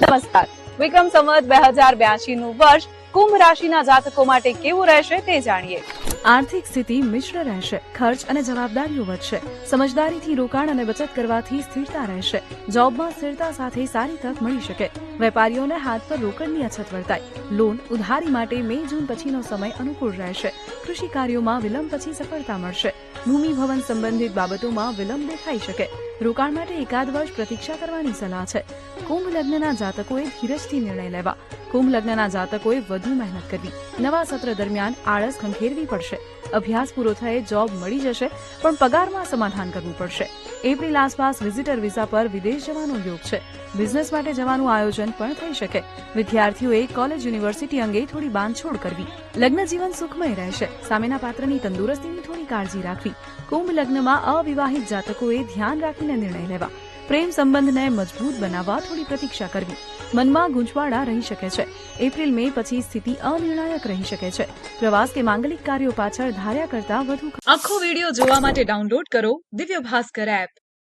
નમસ્કાર. વિક્રમ સંવત બે હજાર બ્યાસી નું વર્ષ. કુંભ રાશિના જાતકો માટે કેવું રહેશે તે જાણીએ. આર્થિક સ્થિતિ મિશ્ર રહેશે, ખર્ચ અને જવાબદારીઓ વધશે, સમજદારીથી રોકાણ અને બચત કરવાથી સ્થિરતા રહેશે, જોબમાં સ્થિરતા સાથે સારી તક મળી શકે, વેપારીઓને હાથ પર રોકડની અછત વર્તાય, લોન ઉધારી માટે મે જૂન પછીનો સમય અનુકૂળ રહેશે, કૃષિ કાર્યોમાં વિલંબ પછી સફળતા મળશે, ભૂમિ ભવન સંબંધિત બાબતોમાં વિલંબ દેખાઈ શકે, રોકાણ માટે એકાદ વર્ષ પ્રતીક્ષા કરવાની સલાહ છે, કુંભ લગ્નના જાતકોએ ધીરજથી નિર્ણય લેવા કુંભ લગ્નના જાતકોએ વધુ મહેનત કરવી. નવા સત્ર દરમિયાન આળસ ખંખેરવી પડશે. અભ્યાસ પૂરો થયે જોબ મળી જશે, પણ પગારમાં સમાધાન કરવું પડશે. એપ્રિલ આસપાસ વિઝિટર વિઝા પર વિદેશ જવાનો યોગ છે. બિઝનેસ માટે જવાનું આયોજન પણ થઈ શકે. વિદ્યાર્થીઓએ કોલેજ યુનિવર્સિટી અંગે થોડી બાંધછોડ કરવી. લગ્ન જીવન સુખમય રહેશે. સામેના પાત્રની તંદુરસ્તીની થોડી કાળજી રાખવી. કુંભ લગ્નમાં અવિવાહિત જાતકોએ ધ્યાન રાખીને નિર્ણય લેવા. પ્રેમ સંબંધને મજબૂત બનાવવા થોડી પ્રતીક્ષા કરવી. મનમાં ગૂંચવાડા રહી શકે છે. એપ્રિલ, મે પછી સ્થિતિ અનિર્ણાયક રહી શકે છે. પ્રવાસ કે માંગલિક કાર્યો પાછળ ધાર્યા કરતા વધુ આખો વીડિયો જોવા માટે ડાઉનલોડ કરો દિવ્ય ભાસ્કર એપ.